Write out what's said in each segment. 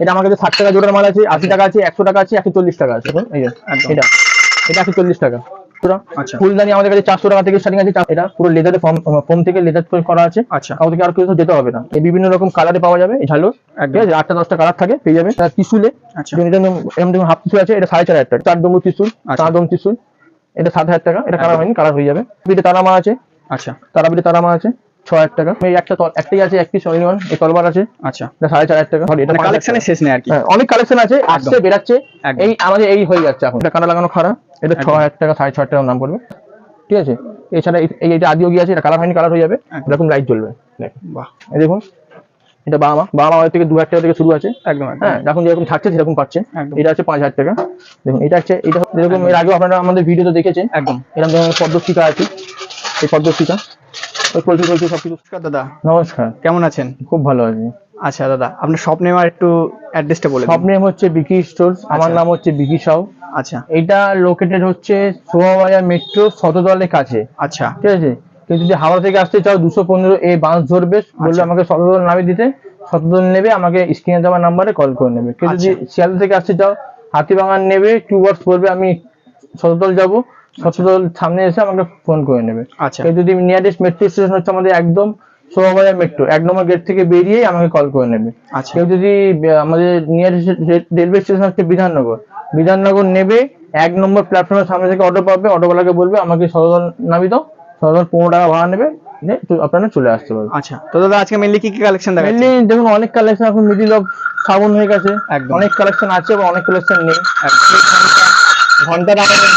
এটা আমার কাছে ষাট টাকা জোড়ার মাল আছে আশি টাকা আছে একশো টাকা আছে একশো চল্লিশ টাকা আছে। এই যে এটা এটা একশো চল্লিশ টাকা। আচ্ছা। ফুলদানি আমাদের কাছে চারশো টাকা থেকে স্টার্টিং আছে এটা পুরো লেদারে ফর্ম ফোম থেকে লেদার করা আছে। আচ্ছা। থেকে আর কিছু যেতে হবে না। এই বিভিন্ন রকম কালারে পাওয়া যাবে এই ঝালো একদম। ঠিক আছে আটটা দশটা কালার থাকে পেয়ে যাবে তার ত্রিশুলে আচ্ছা। এরকম হাফ ত্রিশুল আছে এটা সাড়ে চার হাজার টাকা। চার ডঙ্গু ত্রিশুল আচ্ছা। চার ডঙ্গু ত্রিশুল এটা সাত হাজার টাকা। এটা কালার হয়নি কালার হয়ে যাবে। বিটে তারামা আছে। আচ্ছা। তারাবিটে তারামা আছে। ছ হাজার টাকা। এই একটা একটাই আছে এই তলবার আছে। আচ্ছা। সাড়ে চার হাজার টাকা। এটা মানে পাঁচ হাজার কালেকশনের শেষ নেই আর কি। হ্যাঁ, অনেক কালেকশন আছে আসছে বেরাচ্ছে। এই আমাদের এই হয়ে যাচ্ছে এখন। এটা কানা লাগানো এটা ছ হাজার টাকা সাড়ে ছ হাজার টাকার নাম পড়বে। ঠিক আছে? এছাড়া এই- এই এটা আদিও গিয়ে আছে এটা কালার হয়নি কালার হয়ে যাবে। এরকম লাইট জ্বলবে। বাহ। এই দেখুন এটা বাবা মা। বাবা মা থেকে দু হাজার টাকা থেকে শুরু আছে। একদম হ্যাঁ এখন যেরকম থাকছে সেরকম একদম। এটা আছে পাঁচ হাজার টাকা। দেখুন এটা হচ্ছে এটা যেরকম এর আগেও আপনারা আমাদের ভিডিওতে দেখেছেন। একদম। এরকম ধরনের আছে। এই ওই পোলট্রি পোলট্রি সব নমস্কার দাদা। নমস্কার। কেমন আছেন? খুব ভালো আছি। আচ্ছা দাদা আপনার শপ নেম আর একটু অ্যাড্রেসটা বলে। সব নেম হচ্ছে বিকি আমার আচ্ছা। নাম হচ্ছে বিকি সাউ আচ্ছা। এটা লোকেটেড হচ্ছে শোভাবাজার মেট্রো শতদলের কাছে। আচ্ছা। ঠিক আছে? কিন্তু যদি হাওড়া থেকে আসতে চাও দুশো পনেরো এ বাস ধরবে বললে আচ্ছা। আমাকে শতদল নামিয়ে দিতে। শতদল নেবে আমাকে স্ক্রিনে দেওয়া নাম্বারে কল করে নেবে। কেউ যদি আচ্ছা। শিয়ালদা থেকে আসতে চাও হাতিবাগান নেবে টু ওয়ার্ডস পড়বে আমি শতদল যাব। শতদল সামনে এসে আমাকে ফোন করে নেবে। আচ্ছা। যদি নিয়ারেস্ট মেট্রো স্টেশন হচ্ছে আমাদের একদম শোভাবাজার মেট্রো এক নম্বর গেট থেকে বেরিয়েই আমাকে কল করে নেবে। আচ্ছা। কেউ যদি আমাদের নিয়ারেস্ট রেলওয়ে স্টেশন হচ্ছে বিধাননগর। বিধাননগর নেবে এক নম্বর প্ল্যাটফর্মের সামনে থেকে অটো পাবে অটোওয়ালাকে বলবে আমাকে সদল নামি দাও পনেরো টাকা ভাড়া নেবে আপনারা চলে আসতে পারবেন। আচ্ছা তো দাদা আজকে মেনলি কি কি কালেকশন দেখাচ্ছেন মেনলি দেখুন অনেক কালেকশন এখন মিডিল অফ শ্রাবণ হয়ে গেছে। অনেক কালেকশন আছে এবং অনেক কালেকশন নেই। ঘন্টাটা আমাদের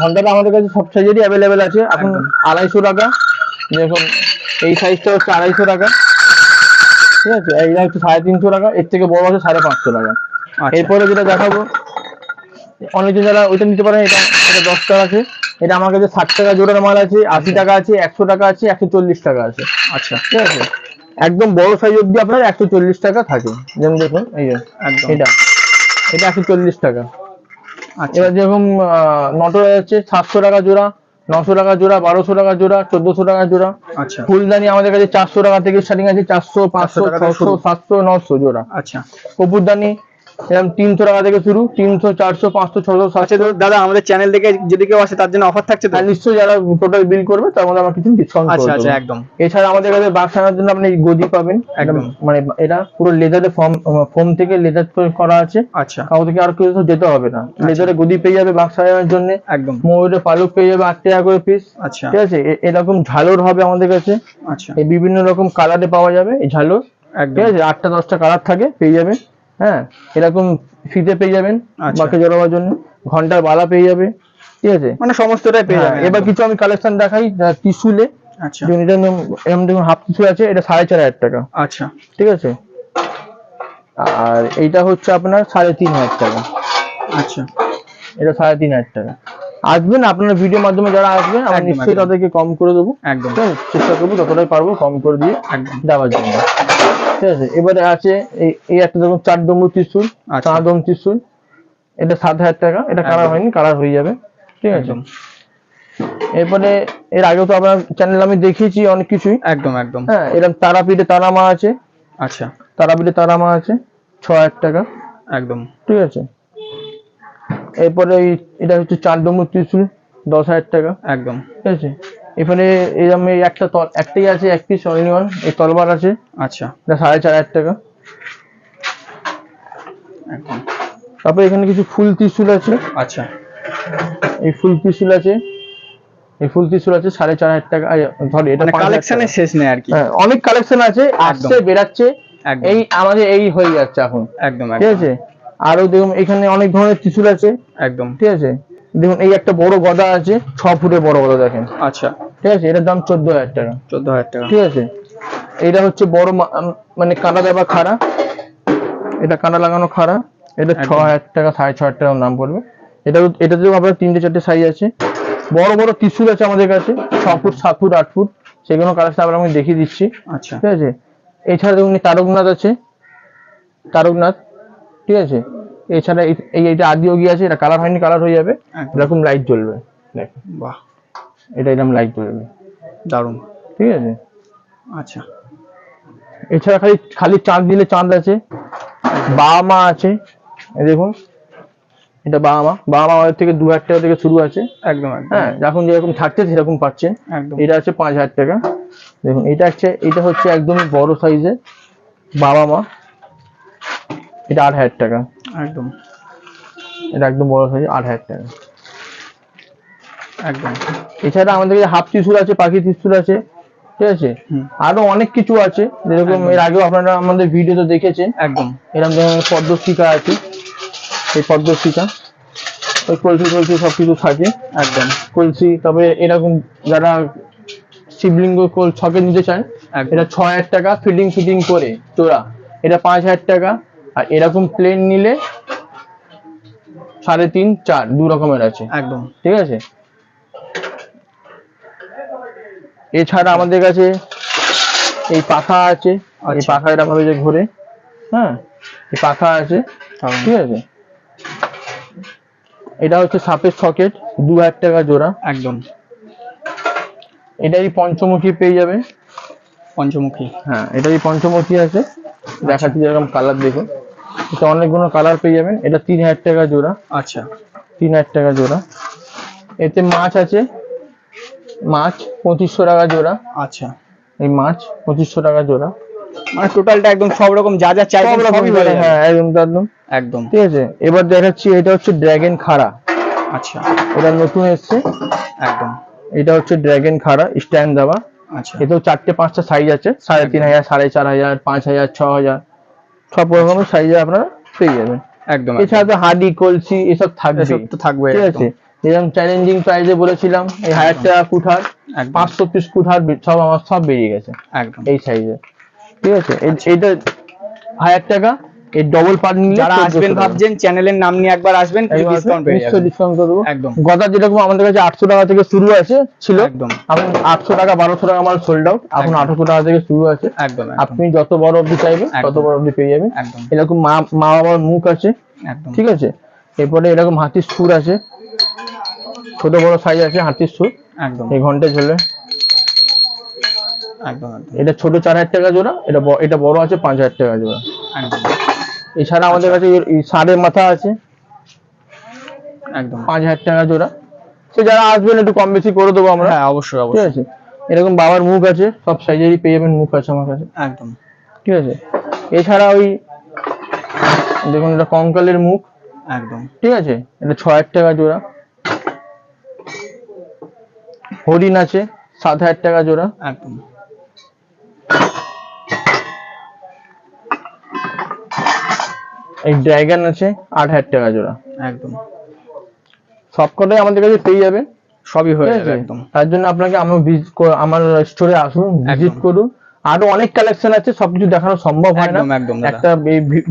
ঘন্টাটা আমাদের কাছে সব সাইজেরই অ্যাভেলেবেল আছে। এখন আড়াইশো টাকা। দেখুন এই সাইজটা হচ্ছে আড়াইশো টাকা। ঠিক আছে? এইটা হচ্ছে সাড়ে তিনশো টাকা। এর থেকে বড় আছে সাড়ে পাঁচশো টাকা। আচ্ছা। এরপরে যেটা দেখাবো অনেকে যারা ওইটা নিতে পারেন এটা এটা দশ টাকা আছে। এটা আমার কাছে ষাট টাকা জোড়ার মাল আছে আশি টাকা আছে একশো টাকা আছে একশো চল্লিশ টাকা আছে। আচ্ছা। ঠিক আছে? একদম বড় সাইজ অব্দি আপনার একশো চল্লিশ টাকা থাকে। যেমন দেখুন এই যে একদম। এটা। এটা একশো চল্লিশ টাকা। এবার যেরকম নটর হচ্ছে সাতশো টাকা জোড়া নশো টাকা জোড়া বারোশো টাকা জোড়া চোদ্দশো টাকা জোড়া। আচ্ছা। ফুলদানি আমাদের কাছে চারশো টাকা থেকে স্টার্টিং আছে চারশো পাঁচশো ছশো সাতশো নশো জোড়া। আচ্ছা। কপুরদানি এরকম তিনশো টাকা থেকে শুরু তিনশো চারশো পাঁচশো ছশো আচ্ছা সাতশো দাদা আমাদের চ্যানেল থেকে যদি কেউ আসে তার জন্য অফার থাকছে তো? নিশ্চয়ই যারা টোটাল বিল করবে তার মধ্যে আমরা কিছু ডিসকাউন্ট আচ্ছা আচ্ছা একদম। এছাড়া আমাদের কাছে বাক্স আনার জন্য আপনি গদি পাবেন। একদম। মানে এটা পুরো লেদারে ফর্ম ফোম থেকে লেদার করা আছে। আচ্ছা। কাউ থেকে আর কিছু যেতে হবে না। লেদারে গদি পেয়ে যাবে বাক্স সাজানোর জন্য। একদম। ময়ূরের পালক পেয়ে যাবে আট টাকা করে পিস আচ্ছা। ঠিক আছে? এরকম ঝালর হবে আমাদের কাছে। আচ্ছা। এই বিভিন্ন রকম কালারে পাওয়া যাবে এই ঝালর। ঠিক আছে? আটটা দশটা কালার থাকে পেয়ে যাবে। হ্যাঁ? এরকম ফিতে পেয়ে যাবেন আচ্ছা। বাকি জড়াবার জন্য। ঘণ্টার বালা পেয়ে যাবে ঠিক আছে? মানে সমস্তটাই পেয়ে হ্যাঁ, যাবেন। এবার কিছু আমি কালেকশন দেখাই ত্রিশুলে আচ্ছা। এরকম দেখুন হাফ ত্রিশুল আছে এটা সাড়ে চার হাজার টাকা। আচ্ছা। ঠিক আছে? আর এইটা হচ্ছে আপনার সাড়ে তিন হাজার টাকা। আচ্ছা। এটা সাড়ে তিন হাজার টাকা। আসবেন আপনার ভিডিওর মাধ্যমে যারা আসবেন আমি নিশ্চয়ই তাদেরকে কম করে দেবো। একদম? চেষ্টা করব যতটাই পারব কম করে দিয়ে দেওয়ার জন্য। ঠিক আছে? এবারে আছে এই একটা দেখুন চার ডম্বু ত্রিশুল আচ্ছা। চার ডম ত্রিশুল। এটা সাত হাজার টাকা। এটা কালার হয়নি কালার হয়ে যাবে। ঠিক আছে? এরপরে এর আগেও তো আপনার চ্যানেল আমি দেখিয়েছি অনেক কিছুই। একদম একদম। হ্যাঁ এরকম তারাপীঠে তারামা আছে। আচ্ছা। তারাপীঠে তারামা আছে ছ হাজার টাকা। একদম। ঠিক আছে? এরপরে এটা হচ্ছে চার ডম্বু ত্রিশুল দশ হাজার টাকা। একদম। ঠিক আছে? এখানে এরকম একটা তল একটাই আছে এক পিস অনলি ওয়ান এই তলবার আছে। আচ্ছা। এটা সাড়ে চার হাজার টাকা। তারপরে এখানে কিছু ফুল ত্রিশুল আছে। আচ্ছা। এই ফুল ত্রিশুল আছে। এই ফুল ত্রিশুল আছে সাড়ে চার হাজার টাকা। সরি এটা মানে কালেকশনের শেষ নেই আর কি। হ্যাঁ অনেক কালেকশন আছে আসছে বেরাচ্ছে। এই আমাদের এই হয়ে যাচ্ছে এখন। একদম ঠিক আছে? আরও দেখুন এখানে অনেক ধরনের ত্রিশুল আছে। একদম। ঠিক আছে? দেখুন এই একটা বড় গদা আছে ছ ফুটের বড় গদা দেখেন। আচ্ছা। ঠিক আছে? এটার দাম চোদ্দ হাজার টাকা। চোদ্দ হাজার টাকা। ঠিক আছে? এটা হচ্ছে বড় মানে কানা দেওয়া খাড়া। এটা কানা লাগানো খাড়া। এটা ছ হাজার টাকা সাড়ে ছ হাজার টাকার দাম পড়বে। এটা এটাতেও আপনার তিনটে চারটে সাইজ আছে। বড় বড় ত্রিশুল আছে আমাদের কাছে। ছ ফুট সাত ফুট আট ফুট। সেগুলো কালেকশন আবার আমি দেখিয়ে দিচ্ছি। আচ্ছা। ঠিক আছে? এছাড়া দেখুন তারকনাথ আছে। তারকনাথ। ঠিক আছে? এছাড়া এই- এই এটা আদিয়োগী আছে। এটা কালার হয়নি কালার হয়ে যাবে। এরকম লাইট জ্বলবে। দেখ বাহ। এটা এরকম লাইট জ্বলবে দারুণ। ঠিক আছে? আচ্ছা। এছাড়া খালি খালি চাঁদ দিলে চাঁদ আছে বাবা মা আছে এই দেখুন। এটা বাবা মা বাবা মা থেকে দু হাজার টাকা থেকে শুরু আছে। একদম হ্যাঁ যখন যেরকম থাকছে সেরকম পাচ্ছেন এটা আছে পাঁচ হাজার টাকা। দেখুন এটা হচ্ছে এটা হচ্ছে একদমই বড় সাইজের বাবা মা এটা আট হাজার টাকা। একদম। এটা একদম বড় সাইজ আট হাজার টাকা। একদম। এছাড়া আমাদের কাছে হাফ ত্রিশুল আছে পাখি ত্রিশুল আছে ঠিক আছে? আরও অনেক কিছু আছে যেরকম এর আগেও আপনারা আমাদের ভিডিওতে দেখেছেন। একদম। এরকম ধরনের পদ্মশিকা আছে এই পদ্মশিকা ওই কলসি টলসি সব কিছু থাকে। একদম। কলসি তবে এরকম যারা শিবলিঙ্গ কোল ছকে নিতে চান এটা ছ হাজার টাকা ফিটিং ফিটিং করে তোরা। এটা পাঁচ হাজার টাকা। আর এরকম প্লেন নিলে সাড়ে তিন চার দু রকমের আছে। একদম। ঠিক আছে? এছাড়া আমাদের কাছে এই পাখা আছে এই আচ্ছা। পাখা এরকম ভাবে যে ঘোরে হ্যাঁ? এই পাখা আছে ঠিক আছে? এটা হচ্ছে সাপের সকেট দু হাজার টাকা জোড়া। একদম। এটাই পঞ্চমুখী পেয়ে যাবে। পঞ্চমুখী। হ্যাঁ এটাই পঞ্চমুখী আছে। দেখাচ্ছি যেরকম কালার দেখুন। এটা অনেকগুলো কালার পেয়ে যাবেন। এটা তিন হাজার টাকা জোড়া। আচ্ছা। তিন হাজার টাকা জোড়া। এতে মাছ আছে। মাছ পঁচিশশো টাকা জোড়া। আচ্ছা। এই মাছ পঁচিশশো টাকা জোড়া। মানে টোটালটা একদম সব রকম যা যা চাইবেন সব রকম হ্যাঁ একদম একদম। একদম। ঠিক আছে এবার দেখাচ্ছি এটা হচ্ছে ড্র্যাগন খাড়া। আচ্ছা। এটা নতুন এসছে। একদম। এটা হচ্ছে ড্র্যাগন খাড়া স্ট্যান্ড দেওয়া। আচ্ছা। এতেও চারটে পাঁচটা সাইজ আছে সাড়ে তিন হাজার সাড়ে চার হাজার পাঁচ হাজার ছ হাজার। সব রকমের সাইজে আপনারা পেয়ে যাবেন। একদম এছাড়া তো হাডি কলসি এসব থাকবে তো থাকবে ঠিক আছে? যেরকম চ্যালেঞ্জিং প্রাইজে বলেছিলাম এই হাজার টাকা কুঠার পাঁচশো পিস কুঠার সব আমার সব বেরিয়ে গেছে। একদম। এই সাইজে ঠিক আছে? এই- এইটা হাজার টাকা এই ডবল পার্ট নিলে যারা আসবেন ভাবছেন চ্যানেলের নাম নিয়ে একবার আসবেন ডিসকাউন্ট পেয়ে যাবেন ডিসকাউন্ট করে দেবো। একদম। গদা যেরকম আমাদের কাছে আটশো টাকা থেকে শুরু আছে ছিল। একদম। এখন আটশো টাকা বারোশো টাকা আমার সোল্ড আউট এখন একদম। আঠারোশো টাকা থেকে শুরু আছে। একদম একদম। আপনি যত বড় অবধি চাইবেন তত বড় অবধি পেয়ে যাবেন। একদম। এরকম মা মা বাবার মুখ আছে। একদম। ঠিক আছে? এরপরে এরকম হাতির সুর আছে। ছোট বড় সাইজ আছে হাতির সুর একদম। এই ঘণ্টা ঝোলে। একদম এটা ছোট চার হাজার টাকা জোড়া এটা এটা বড় আছে পাঁচ হাজার টাকা জোড়া। একদম। এছাড়া আমাদের কাছে ষাঁড়ের মাথা আছে। একদম। পাঁচ হাজার টাকা জোড়া। সে যারা আসবেন একটু কম বেশি করে দেবো আমরা। হ্যাঁ অবশ্যই ঠিক অবশ্যই। আছে এরকম বাবার মুখ আছে সব সাইজেরই পেয়ে যাবেন মুখ আছে আমার কাছে। একদম। ঠিক আছে? এছাড়া ওই দেখুন এটা কঙ্কালের মুখ। একদম। ঠিক আছে? এটা ছ হাজার টাকা জোড়া। হরিণ আছে সাত হাজার টাকা জোড়া। একদম। এই ড্রাগন আছে আট হাজার টাকা জোড়া। একদম। সবকটাই আমাদের কাছে পেয়ে যাবে। সবই হয়ে যাবে একদম। তার জন্য আপনাকে আমার আমার স্টোরে আসুন ভিজিট করুন। আরও অনেক কালেকশন আছে সবকিছু দেখানো সম্ভব হয় না। একদম একটা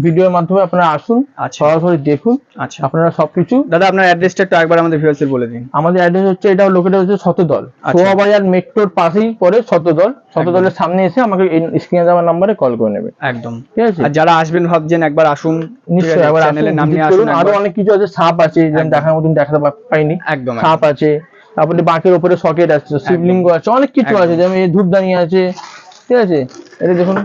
ভিডিওর মাধ্যমে আপনারা আসুন আচ্ছা। সরাসরি দেখুন আচ্ছা। আপনারা সবকিছু। দাদা আপনার অ্যাড্রেসটা একটু একবার আমাদের ভিউয়ার্সের বলে দিন। আমাদের অ্যাড্রেস হচ্ছে এটা লোকেটা হচ্ছে শতদল আচ্ছা। সোহাবাজার মেট্রোর পাশেই পরে শতদল শতদলের সামনে এসে আমাকে স্ক্রিনে দেওয়ার নাম্বারে কল করে নেবে একদম। ঠিক আছে? আর যারা আসবেন ভাবছেন একবার আসুন নিশ্চয়ই একবার চ্যানেলের নাম নিয়ে আসুন আরও অনেক কিছু আছে সাপ আছে যেমন দেখার মতন দেখাতে পাইনি। একদম সাপ আছে তারপরে বাঁকের উপরে সকেট আছে শিবলিঙ্গ আছে অনেক কিছু আছে যেমন এই ধূপদানি আছে ঠিক আছে? এটা দেখুন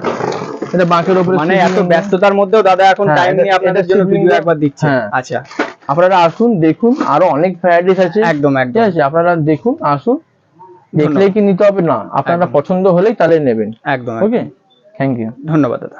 এটা বাঁকের উপরে মানে এত ব্যস্ততার মধ্যেও দাদা এখন হ্যাঁ, টাইম নিয়ে আপনাদের জন্য ভিডিও একবার দিচ্ছে। হ্যাঁ। আচ্ছা। আপনারা আসুন দেখুন আরও অনেক ভ্যারাইটিস আছে। একদম একদম। ঠিক আছে? আপনারা দেখুন আসুন। দেখলেই কি নিতে হবে? না আপনারা পছন্দ হলেই তাহলে নেবেন। একদম ওকে থ্যাংক ইউ ধন্যবাদ দাদা।